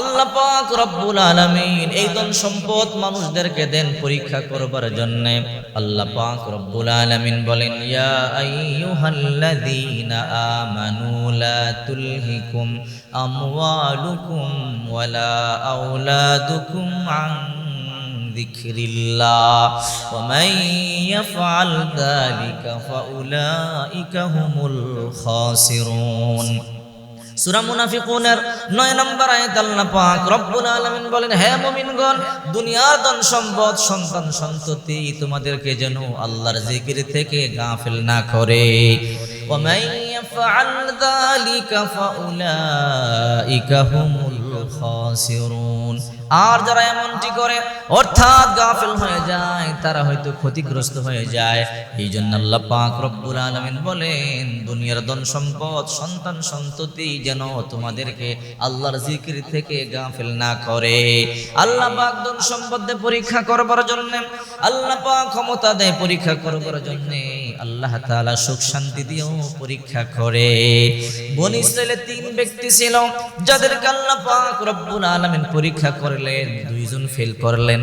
আল্লাহ পাক রব্বুল আলামিন এই ধন সম্পদ মানুষদেরকে দেন পরীক্ষা করবার জন্য। আল্লাহ পাক রব্বুল আলামিন বলেন, ইয়া আইয়ুহাল্লাযীনা আমানু লা তুলহিকুম আমওয়ালুকুম ওয়ালা আওলাদুকুম আন ফাউলাইকা হুমুল খাসিরুন। সূরা মুনাফিকুনের 9 নম্বর আয়াত আল্লাহ পাক রব্বুল আলামিন বলেন, হে মুমিনগণ দুনিয়ার ধন সম্পদ, সন্তান সন্ততি তোমাদেরকে যেন আল্লাহর জিকির থেকে গাফিল না করে। ওয়া মান ইয়াফআল যালিকা ফাউলাইকা হুমুল খাসিরুন। আর যারা এমনটি করে, অর্থাৎ গাফিল হয়ে যায়, তারা হয়তো ক্ষতিগ্রস্ত হয়ে যায়। এই জন্য আল্লাহ পাক রব্বুল বলেন, দুনিয়ার ধন সম্পদ, সন্তান সন্ততি যেন তোমাদেরকে আল্লাহর জিকির থেকে গাফিল না করে। আল্লাহ পাক ধন সম্পদ পরীক্ষা করবার জন্য, আল্লাহ পাক ক্ষমতা দেয় পরীক্ষা করবার জন্য আল্লাহ তালা সুখ শান্তি দিয়েও পরীক্ষা করে। বনি ইসরায়েলের তিন ব্যক্তি ছিল, যাদেরকে আল্লাহ পাক রব্বুল আলামিন পরীক্ষা করলেন। দুইজন ফেল করলেন।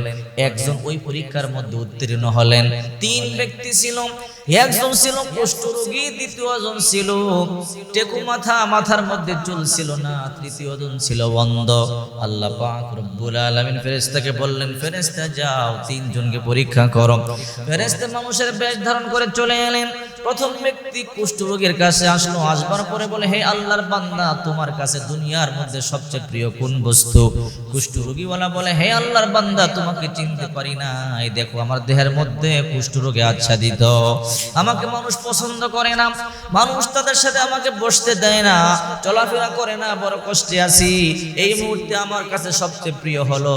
একজন ওই পরীক্ষার মধ্যে উত্তীর্ণ হলেন। তিন ব্যক্তি ছিল। একজন ছিল কুষ্ঠরোগী দ্বিতীয়জন ছিল টেকু মাথা মাথার মধ্যে চুল ছিল না তৃতীয়জন ছিল বন্ধ। আল্লাহ পাক রব্বুল আলামিন ফেরেশতাকে বললেন, ফেরেশতা, যাও, তিনজনকে পরীক্ষা করো। ফেরেশতা মানুষের বেশ ধারণ করে চলে এলেন। প্রথম ব্যক্তি কুষ্ঠরোগীর কাছে আসলো, আসবার পরে বলে, হে আল্লাহর বান্দা, তোমার কাছে দুনিয়ার মধ্যে সবচেয়ে প্রিয় কোন বস্তু? কুষ্ঠ কুষ্ঠরোগীওয়ালা বলে, হে আল্লাহর বান্দা, তোমাকে চিনতে পারি না। এই দেখো, আমার দেহের মধ্যে কুষ্ঠরোগে আচ্ছাদিত। আমাকে মানুষ পছন্দ করে না। মানুষ তাদের সাথে আমাকে বসতে দেয় না। চলাফেরা করে না, বড় কষ্টে আছি। এই মুহূর্তে আমার কাছে সবচেয়ে প্রিয় হলো,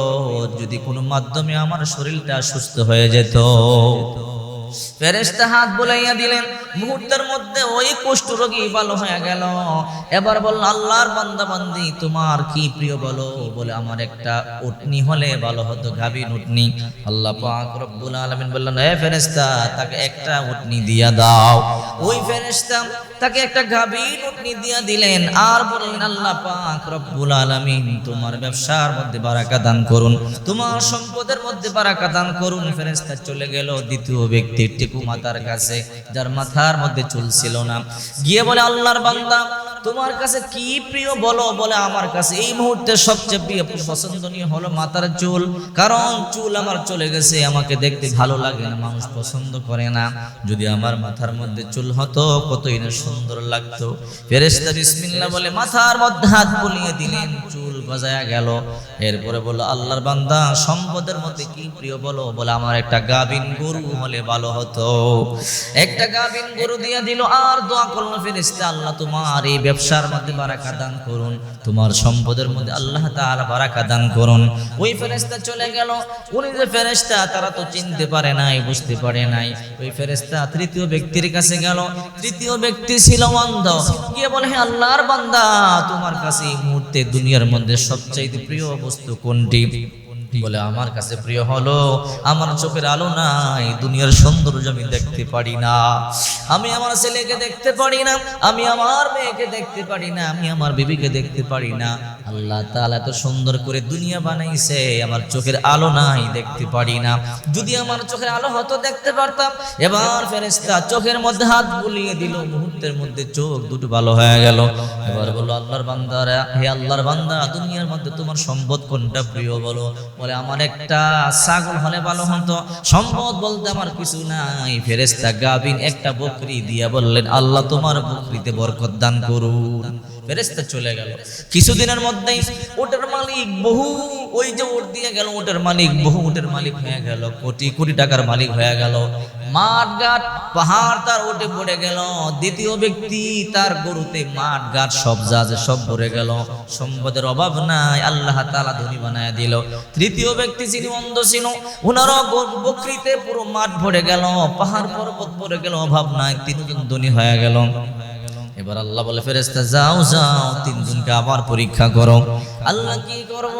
যদি কোনো মাধ্যমে আমার শরীরটা সুস্থ হয়ে যেত। ফেরেশতা হাত বুলাইয়া দিলেন। মুহূর্তের মধ্যে ওই রোগী ভালো হয়ে গেল। এবার বলল, আল্লাহর তোমার কি প্রিয় বলো? বলে, আমার একটা উটনি হলে ভালো হতো, গাভীর উটনি। আল্লাহ পাক রব্বুল আলামিন বললেন হে তাকে একটা উটনি দিয়া দাও। ওই তাকে একটা গাভীর উটনি দিয়া দিলেন। আর বললেন, আল্লাহ পাক রব্বুল আলামিন, তোমার ব্যবসার মধ্যে বারাকা দান করুন, তোমার সম্পদের মধ্যে বারাকা দান করুন। ফেরেশতা চলে গেল দ্বিতীয় ব্যক্তি। টিকু মাতার কাছে যার মাথার মধ্যে চুল ছিল না। গিয়ে বলে আল্লাহর বান্দা তোমার কাছে কি প্রিয় বলো, বলে আমার কাছে। এই মুহূর্তে সবচেয়ে প্রিয় পছন্দনীয় হলো মাথার চুল। কারণ চুল আমার চলে গেছে, আমাকে দেখতে ভালো লাগে না, মানুষ পছন্দ করে না। যদি আমার মাথার মধ্যে চুল হতো, কতই না সুন্দর লাগতো। ফেরেশতা বিসমিল্লাহ বলে, মাথার মধ্যে হাত বুলিয়ে দিলেন, চুল গজায়া গেল। এরপরে বলল, আল্লাহর বান্দা, সম্পদের মধ্যে কি প্রিয় বলো? বলে, আমার একটা গাবিন গরু হলে ভালো হতো। একটা গাবিন গরু দিয়ে দিল, আর দোয়া করল ফেরেশতা, আল্লাহ তোমার এই ব্যবসার মধ্যে বারাকা দান করুন, তোমার সম্পদের মধ্যে আল্লাহ তাআলা বারাকা দান করুন। ওই ফেরেশতা চলে গেল। উনি যে ফেরেশতা, তারা তো চিনতে পারে নাই, বুঝতে পারে নাই। ওই ফেরেশতা তৃতীয় ব্যক্তির কাছে গেল। তৃতীয় ব্যক্তি ছিল অন্ধ। গিয়ে বলে, হে আল্লাহর বান্দা, তোমার কাছে এই মুহূর্তে দুনিয়ার মধ্যে সবচেয়ে প্রিয় বস্তু কোনটি? বলে, আমার কাছে প্রিয় হলো, আমার চোখের আলো নাই, দুনিয়ার সৌন্দর্য আমি দেখতে পারি না। আমি আমার ছেলেকে দেখতে পারি না, আমি আমার মেয়েকে দেখতে পারি না, আমি আমার বিবিকে দেখতে পারি না। আল্লাহ তাআলা এত সুন্দর করে দুনিয়া বানাইছে, আমার চোখের আলো নাই, দেখতে পারি না। যদি আমার চোখের আলো হতো, দেখতে পারতাম। এবার ফেরেশতা চোখের মধ্যে হাত বুলিয়ে দিল, মুহূর্তের মধ্যে চোখ দুটো ভালো হয়ে গেল। এবার বলল, আল্লাহর বান্দারা, হে আল্লাহর বান্দা, দুনিয়ার মধ্যে তোমার সম্পদ কোনটা প্রিয় বলো? বলে, আমার একটা ছাগল হলে ভালো হতো। সম্পদ বলতে আমার কিছু নাই। ফেরেশতা গাবিন একটা বকরি দিয়া বললেন, আল্লাহ তোমার বকরিতে বরকত দান করুন। ফেরেশতা চলে গেল। কিছুদিনের মধ্যেই ওটার মালিক বহু, ওই যে ওট দিয়ে গেল ওটার মালিক, বহু ওটের মালিক হয়ে গেল, কোটি কোটি টাকার মালিক হয়ে গেল। মাঠ ঘাট পাহাড় তার ওটে পড়ে গেল। দ্বিতীয় ব্যক্তি তার গরুতে মাঠ ঘাট সব আছে সব ভরে গেল। সম্পদের অভাব নাই, আল্লাহ তালা ধনী বানায় দিল। তৃতীয় ব্যক্তি যিনি অন্ধ ছিল ওনারও বকরিতে পুরো মাঠ ভরে গেল, পাহাড় পর্বত ভরে গেল, অভাব নাই, তিনজন ধনী হয়ে গেল। এবার আল্লাহ বলে ফেরেস্তা যাও যাও তিন তিনজনকে আবার পরীক্ষা করো। আল্লাহ কি করব?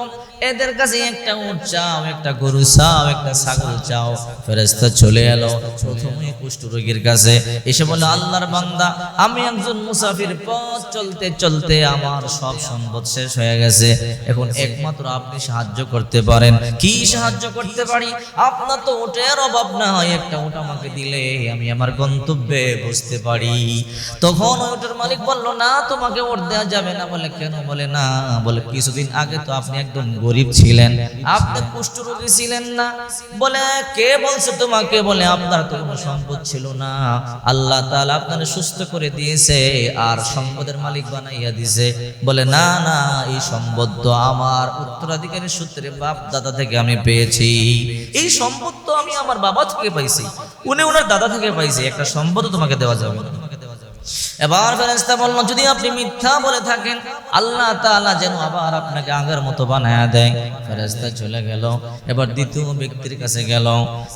এদের কাছে একটা উট চাও, একটা গরু চাও, একটা ছাগল চাও। ফেরেস্তা চলে এলো প্রথমে কুষ্ঠরোগীর কাছে। এসে বলে আল্লাহর বান্দা, আমি একজন মুসাফির পথ চলতে চলতে আমার সব সম্পদ শেষ হয়ে গেছে। এখন একমাত্র আপনি সাহায্য করতে পারেন। কি সাহায্য করতে পারি? আপনার তো ওটের অভাব না হয়। একটা ওটা আমাকে দিলে আমি আমার গন্তব্যে বুঝতে পারি। তখন ওই ওটার মালিক বলল, না, তোমাকে ওট দেওয়া যাবে না। বলে, কেন? বলে, না, বলে, কিছুদিন আগে তো আপনি একদম গরিব ছিলেন। আপনি কুষ্ঠরোগী ছিলেন না। বলে, কে বলছে তোমাকে? বলে, আপনার তো কোনো সম্পদ ছিল না। আল্লাহ তাআলা আপনাকে সুস্থ করে দিয়েছে আর সম্পদের মালিক বানাইয়া দিয়েছে। বলে, না না, এই সম্পদ তো আমার উত্তরাধিকারী সূত্রে বাপ দাদা থেকে আমি পেয়েছি। এই সম্পদ তো আমি আমার বাবা থেকে পাইছি। উনি ওনার দাদা থেকে পাইছি। একটা সম্পদ তোমাকে দেওয়া যাবে না। এবার ফেরেস্তা বলল, যদি আপনি মিথ্যা বলে থাকেন, আল্লাহ তাআলা যেন আবার আপনাকে আগের মতো বানায়া দেয়। ফেরেস্তা চলে গেল। এবার দ্বিতীয় ব্যক্তির কাছে গেল।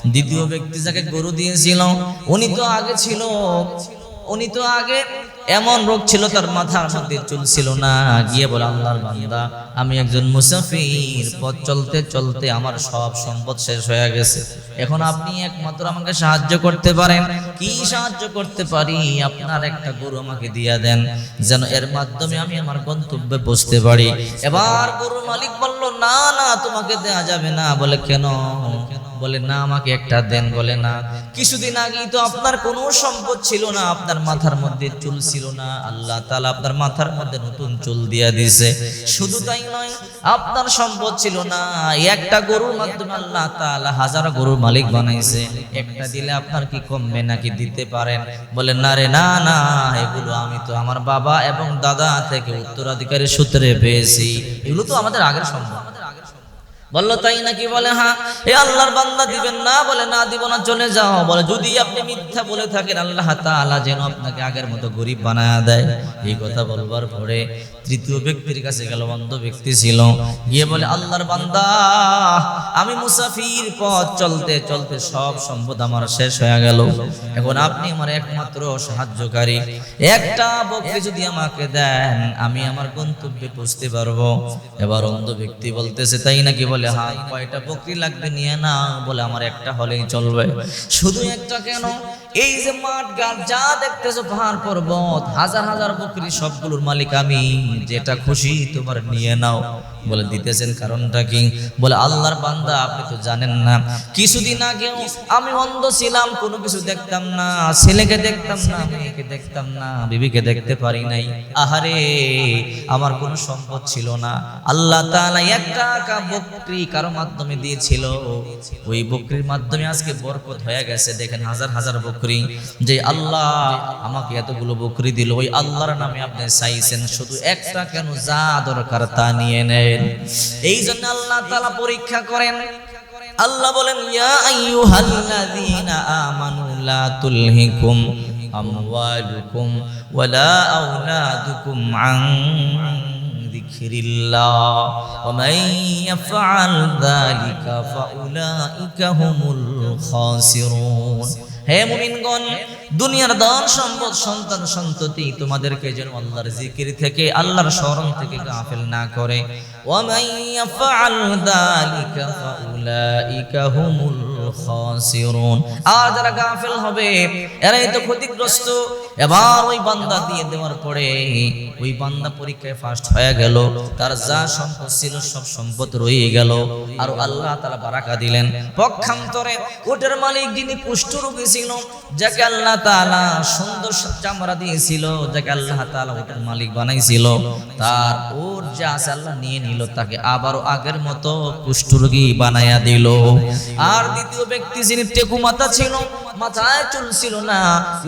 দ্বিতীয় ব্যক্তি যাকে গরু দিয়েছিল, উনি তো আগে ছিল। উনি তো আগে এমন রোগ ছিল তার মাথার মধ্যে, চুল ছিল না। গিয়ে বলে, আল্লাহর বান্দা, আমি একজন মুসাফির, পথ চলতে চলতে আমার সব সম্পদ শেষ হয়ে গেছে। এখন আপনি একমাত্র আমাকে সাহায্য করতে পারেন। কি সাহায্য করতে পারি? আপনার একটা গরু আমাকে দিয়া দেন, যেন এর মাধ্যমে আমি আমার গন্তব্যে বসতে পারি। এবার গরুর মালিক বলল, না না, তোমাকে দেয়া যাবে না। বলে, কেন? বলে, না, আমাকে একটা দেন। বলে, না। কিছুদিন আগেই তো আপনার কোনো সম্পদ ছিল না, আপনার মাথার মধ্যে চুল ছিল না। আল্লাহ তাআলা আপনার মাথার মধ্যে নতুন চুল দিয়া দিয়েছে শুধু তাই নয়, আপনার সম্পদ ছিল না, একটা গরুর মাধ্যমে আল্লাহ তাআলা হাজার গরুর মালিক বানাইছে। একটা দিলে আপনার কি কমবে নাকি দিতে পারেন? বলে, না রে, না না, এগুলো আমি তো আমার বাবা এবং দাদা থেকে উত্তরাধিকারী সূত্রে পেয়েছি। এগুলো তো আমাদের আগের সম্পদ। বলল, তাই নাকি বলে হ্যাঁ এ আল্লাহর বান্দা দিবেন না, বলে, না দিব না, চলে যাও। বলে, যদি আপনি মিথ্যা বলে থাকেন, আল্লাহ তাআলা যেন আপনাকে আগের মতো গরিব বানায় দেয়। এই কথা বলবার পরে তৃতীয় ব্যক্তির কাছে গেল, অন্ধ ব্যক্তি ছিল। গিয়ে বলে, আল্লাহর বান্দা, আমি মুসাফির পথ চলতে চলতে সব সম্পদ আমার শেষ হয়ে গেল। এখন আপনি আমার একমাত্র সাহায্যকারী। একটা বকরি যদি আমাকে দেন, আমি আমার গন্তব্যে পৌঁছতে পারব। এবার অন্ধ ব্যক্তি বলতেছে, তাই নাকি বলে হ্যাঁ কয়টা বকরি লাগবে নিয়ে না বলে, আমার একটা হলেই চলবে। শুধু একটা কেন? এই যে মাঠ গাছ যা দেখতেছো, পাহাড় পর্বত, হাজার হাজার বকরি, সবগুলোর মালিক আমি। যেটা খুশি তোমার নিয়ে নাও। বলে দিতেছেন কারণটা কি? বলে, আল্লাহর বান্দা, আপনি তো জানেন না। কিছুদিন আগে আমি অন্ধ ছিলাম, কোনো কিছু দেখতাম না। ছেলেকে দেখতাম না, মেয়েকে দেখতাম না, বিবিকে দেখতে পারি নাই। আহারে, আমার কোনো সম্পদ ছিল না। আল্লাহ তাআলা একটা কা বকরি কারও মাধ্যমে দিয়েছিল। ওই বকরির মাধ্যমে আজকে বরকত হয়ে গেছে। দেখেন, হাজার হাজার বকরি যে আল্লাহ আমাকে এতগুলো বকরি দিল, ওই আল্লাহর নামে আপনি চাইছেন, শুধু একটা কেন যা দরকার তা নিয়ে নেন। এই জন্য আল্লাহ তাআলা পরীক্ষা করেন। আল্লাহ বলেন, ইয়া আইয়ুহাল্লাযীনা আমানু লা যিকরিল্লাহ। ওয়া মান ইয়াফআল যালিকা ফাউলাইকা হুমুল খাসিরুন। হে মুমিনগণ দুনিয়ার ধন সম্পদ, সন্তান সন্ততি তোমাদেরকে যেন আল্লাহর জিকির থেকে, আল্লাহর স্মরণ থেকে গাফিল না করে। আর যারা হবে, এরাই তো ক্ষতিগ্রস্ত। এবার ওই বান্দা দিয়ে দেওয়ার পরে ওই বান্দা পরীক্ষায় ফার্স্ট হয়ে গেল। তার যা সম্পদ ছিল, সব সম্পদ রয়ে গেল। আর আল্লাহ তাআলা বারাকা দিলেন। পক্ষান্তরে ওটার মালিক যিনি কুষ্ঠরোগী ছিল, যাকে আল্লাহ সুন্দর চামড়া দিয়েছিল মালিক বানাইছিল। তার ওর যা আল্লাহ নিয়ে নিল, তাকে আবারও আগের মতো আর দ্বিতীয় ব্যক্তি যিনি টেকুমাতা ছিল মাথায় চুল ছিল না,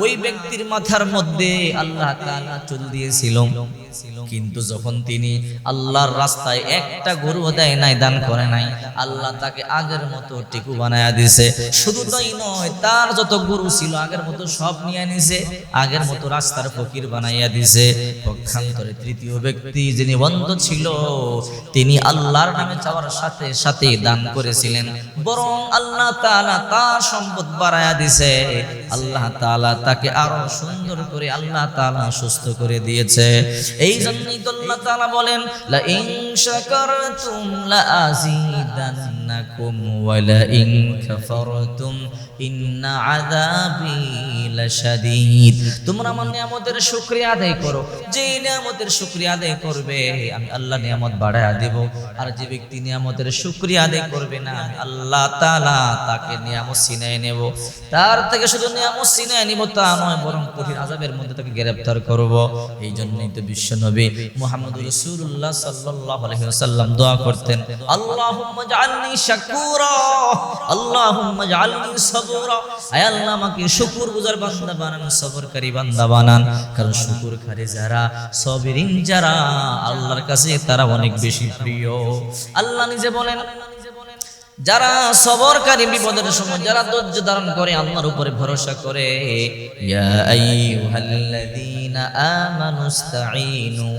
ওই ব্যক্তির মাথার মধ্যে আল্লাহ তাআলা চুল দিয়েছিল। কিন্তু যখন তিনি আল্লাহর রাস্তায় একটা গরু দেয় নাই, দান করে নাই, আল্লাহ তাকে আগের মতো টিকু বানায়া দিছে। শুধু তাই নয়, তার যত গরু ছিল, আগের মতো সব নিয়ে নিছে, আগের মতো রাস্তার ফকির বানাইয়া দিছে। পক্ষান্তরে তৃতীয় ব্যক্তি যিনি বন্ধ ছিল, তিনি আল্লাহর নামে চাওয়ার সাথে সাথে দান করেছিলেন। বরং আল্লাহ তাআলা তার সম্পদ বাড়ায়া দিছে। দিছে আল্লাহ তালা তাকে আরও সুন্দর করে আল্লাহ তালা সুস্থ করে দিয়েছে। এই জন্যই আল্লাহ তালা বলেন তোমরা আমার আমাদের শুকরিয়া আদায় করো। যে নিয়ামতের শুকরিয়া আদায় করবে, আমি আল্লাহ নিয়ামত বাড়ায়া দেব। আর যে ব্যক্তি নিয়ামতের শুকরিয়া আদায় করবে না, আমি আল্লাহ তাআলা তাকে নিয়ামত ছিনায় নেব। তার থেকে শুধু নিয়ামত ছিনায় নিব তা নয়, বরং কঠিন আযাবের মধ্যে তাকে গ্রেফতার করব। এই জন্যই তো বিশ্ব নবী মুহাম্মদ রাসূলুল্লাহ সাল্লাল্লাহু আলাইহি ওয়াসাল্লাম দোয়া করতেন, আল্লাহুম্মা জাআলনি শাকুরা, আল্লাহুম্মা জাআলনি সাবুরা। আয় আল্লাহ, আমাকে শুকরগুজার বান্দা বানান, সবরকারী বান্দা বানান, কারণ শুকরকারী যারা সবিরিন যারা, আল্লাহর কাছে তারা অনেক বেশি প্রিয়। আল্লাহ নিজে বলেন, যারা সবরকারী বিপদের সময়, যারা ধৈর্য ধারণ করে, আল্লাহর উপরে ভরসা করে, ইয়া আইয়ুহাল্লাযীনা ইন্নাল্লাহা মা'আস-সাবিরিন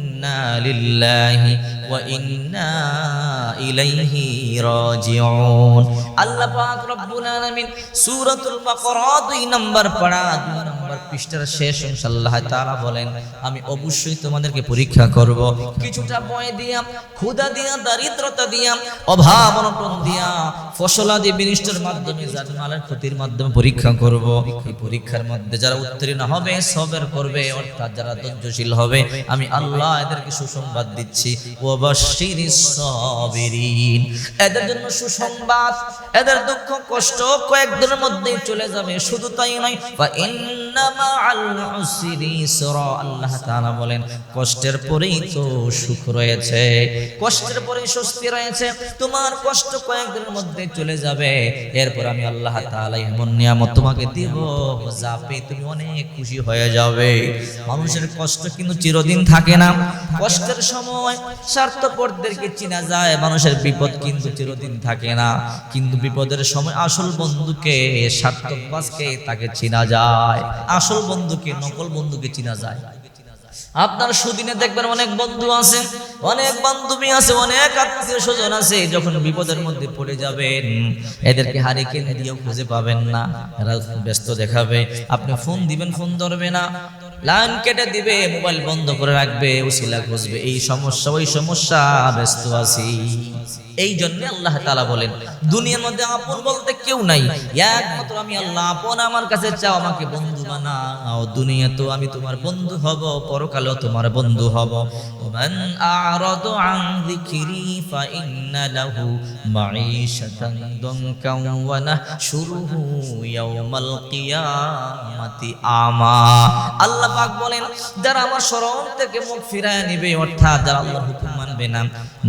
إنا لله وإنا إليه راجعون الله پاک رب العالمين سورة البقرة 2 نمبر پڑھا নম্বর পৃষ্ঠার শেষ অংশ আল্লাহ তাআলা বলেন, আমি অবশ্যই তোমাদেরকে পরীক্ষা করব। কিছুটা ভয় দিয়া, ক্ষুধা দিয়া, দারিদ্রতা দিয়া, অভাব অনটন দিয়া, ফসলাদি বিনিষ্টের মাধ্যমে জানমালের ক্ষতির মাধ্যমে পরীক্ষা করব। এই পরীক্ষার মধ্যে যারা উত্তীর্ণ হবে, সবের করবে, অর্থাৎ যারা ধৈর্যশীল হবে, আমি আল্লাহ এদেরকে সুসংবাদ দিচ্ছি। ওয়াবাশশিরিস সাবিরিন এদের জন্য সুসংবাদ, এদের দুঃখ, কষ্ট কয়েকদিনের মধ্যেই চলে যাবে। শুধু তাই নয় বা ইন্না কষ্টের পরেই তো সুখ রয়েছে, কষ্টের পরেই স্বস্তি রয়েছে, তোমার কষ্ট কয়েকদিনের মধ্যে চলে যাবে, এরপর আমি আল্লাহ এমন নিয়ামত তোমাকে দিব যা পেয়ে তুমি অনেক খুশি হয়ে যাবে। মানুষের কষ্ট কিন্তু চিরদিন থাকে না, কষ্টের সময় স্বার্থপরদেরকে চিনা যায়, মানুষের বিপদ কিন্তু চিরদিন থাকে না, কিন্তু বিপদের সময় আসল বন্ধুকে স্বার্থবাজকে তাকে চিনা যায়। আসল বন্ধুকে, নকল বন্ধুকে চিনা যায়। আপনার সুদিনে দেখবেন অনেক বন্ধু আছে, অনেক বান্ধবী আছে, অনেক আত্মীয় স্বজন আছে, যখন বিপদের মধ্যে পড়ে যাবেন, এদেরকে হারিকেন দিয়েও খুঁজে পাবেন না, এরা ব্যস্ত দেখাবে, আপনি ফোন দিবেন, ফোন ধরবে না, লাইন কেটে দিবে, মোবাইল বন্ধ করে রাখবে উসিলা খুঁজবে, এই সমস্যা, ওই সমস্যা, ব্যস্ত আছি। এই জন্য আল্লাহ তালা বলেন, দুনিয়ার মধ্যে আপন বলতে কেউ নাই। একমাত্র আমি আল্লাহ, আপন আমার কাছে চাও আমাকে বন্ধু বানাও। দুনিয়া তো আমি তোমার বন্ধু হব, পরকালেও তোমার বন্ধু হব। মান আরাদু আন যিকরি ফাইন্না লাহু মাঈশাতান দনকা ওয়া নাহশুরুহু ইয়াওমাল কিয়ামাতি আমা। আল্লাহ পাক বলেন, যারা আমার স্মরণ থেকে মুখ ফিরায় নিবে, অর্থাৎ যারা আল্লাহর হুকুম মানবে না,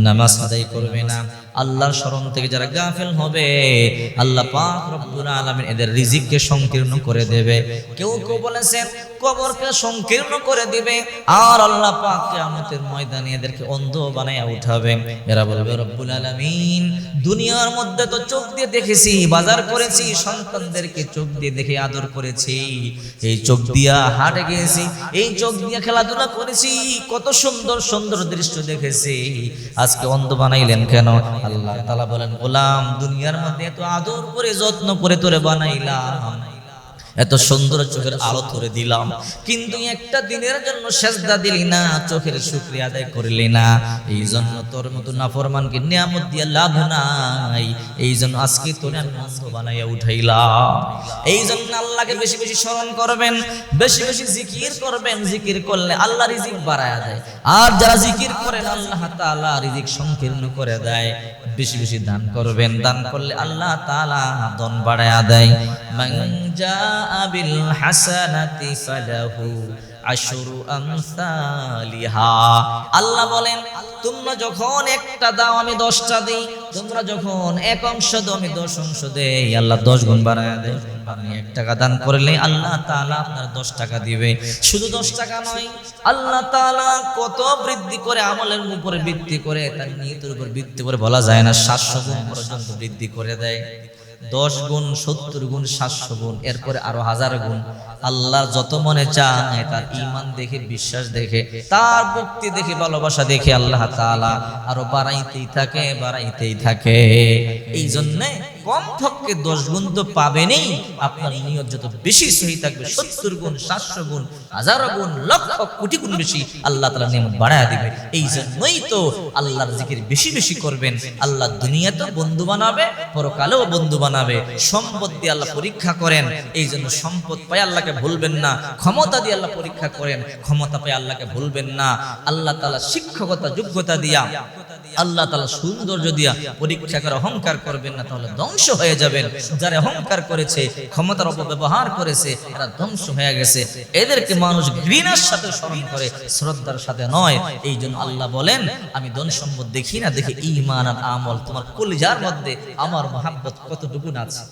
নামাজ আদায় করবে না আল্লাহর স্মরণ থেকে যারা গাফেল হবে, আল্লাহ পাক রব্বুল আলামিন এদের রিজিককে সংকীর্ণ করে দেবে। কেউ কেউ বলেছেন, কবরকে সংকীর্ণ করে দিবে, আর আল্লাহ পাক কিয়ামতের ময়দানে এদেরকে অন্ধ বানায়া উঠাবে। এরা বলবে, রব্বুল আলামিন, দুনিয়ার মধ্যে তো চোখ দিয়ে দেখেছি, বাজার করেছি, সন্তানদেরকে চোখ দিয়ে দেখে আদর করেছি। এই চোখ দিয়া হাটে গিয়েছি, এই চোখ দিয়ে খেলাধুলা করেছি, কত সুন্দর সুন্দর দৃশ্য দেখেছি। আজকে অন্ধ বানাইলেন কেন? আল্লাহ তালা বলেন গোলাম দুনিয়ার মধ্যে এত আদর করে যত্ন করে তোরে বানাইলাম এত সুন্দর চোখের আলো ধরে দিলাম। কিন্তু একটা দিনের জন্য সেজদা দিলি না, চোখের শুক্রিয়া আদায় করলি না। এই জন্য তোর মতো নাফরমানকে নিয়ামত দিয়ে লাভ নাই। এই জন্য আজকে তোরে আমি বানাইয়া উঠাইলাম। এই জন্য আল্লাহকে বেশি বেশি স্মরণ করবেন, বেশি বেশি জিকির করবেন। জিকির করলে আল্লাহ রিজিক বাড়ায় দেয়। আর যারা জিকির করেন আল্লাহ তাআলা রিজিক সংকীর্ণ করে দেয়। বেশি বেশি দান করবেন। দান করলে আল্লাহ তাআলা ধন বাড়ায় দেয়। মঞ্জা আবিল বিল হাসানাতি ফালাহু আশরু আমসালিহা। আল্লাহ বলেন, তোমরা যখন একটা দাও, আমি দশটা দিই। তোমরা যখন এক অংশ দাও, আমি দশ অংশ দেই। আল্লাহ দশ গুণ বাড়ায় দেয়। আপনি এক টাকা দান করলে আল্লাহ তাআলা আপনার দশ টাকা দিবে। শুধু দশ টাকা নয়, আল্লাহ তাআলা কত বৃদ্ধি করে আমলের উপরে বৃদ্ধি করে, তার নিয়তের উপর বৃদ্ধি করে বলা যায় না, সাতশো গুণ পর্যন্ত বৃদ্ধি করে দেয়। দশ গুণ, সত্তর গুণ, সাতশো গুণ, এরপরে আরও হাজার গুণ। আল্লাহ যত মনে চায় তার ইমান দেখে, বিশ্বাস দেখে, তার ভক্তি দেখে, ভালোবাসা দেখে আল্লাহ তালা আরও বাড়াইতেই থাকে বাড়াইতেই থাকে। এই জন্যে কম পক্ষে দশ গুণ তো পাবেনই। আপনার নিয়ত যত বেশি সহি থাকবে, সত্তর গুণ, সাতশো গুণ, হাজারো গুণ, লক্ষ কোটি গুণ বেশি আল্লাহ তালা নিয়মত বাড়ায় দিবে। এই জন্যই তো আল্লাহর জিকির বেশি বেশি করবেন। আল্লাহ দুনিয়াতেও বন্ধু বানাবে, পরকালেও বন্ধু বানাবে। সম্পদ দিয়ে আল্লাহ পরীক্ষা করেন, এই জন্য সম্পদ পাই আল্লাহকে ভুলবেন না। ক্ষমতা দিয়ে আল্লাহ পরীক্ষা করেন, ক্ষমতা পাই আল্লাহকে ভুলবেন না। আল্লাহ তালা শিক্ষকতা, যোগ্যতা দিয়া আল্লাহ তালা সৌন্দর্য দিয়া পরীক্ষা করে অহংকার করবেন না, তাহলে ধ্বংস হয়ে যাবেন। যারা অহংকার করেছে, ক্ষমতার অপব্যবহার করেছে এরা ধ্বংস হয়ে গেছে। এদেরকে মানুষ ঘৃণার সাথে স্মরণ করে, শ্রদ্ধার সাথে নয়। এই জন্য আল্লাহ বলেন, আমি ধন সম্পদ দেখি না, দেখি ইমান আর আমল। তোমার কলিজার মধ্যে আমার মহাব্বত কতটুকু আছে?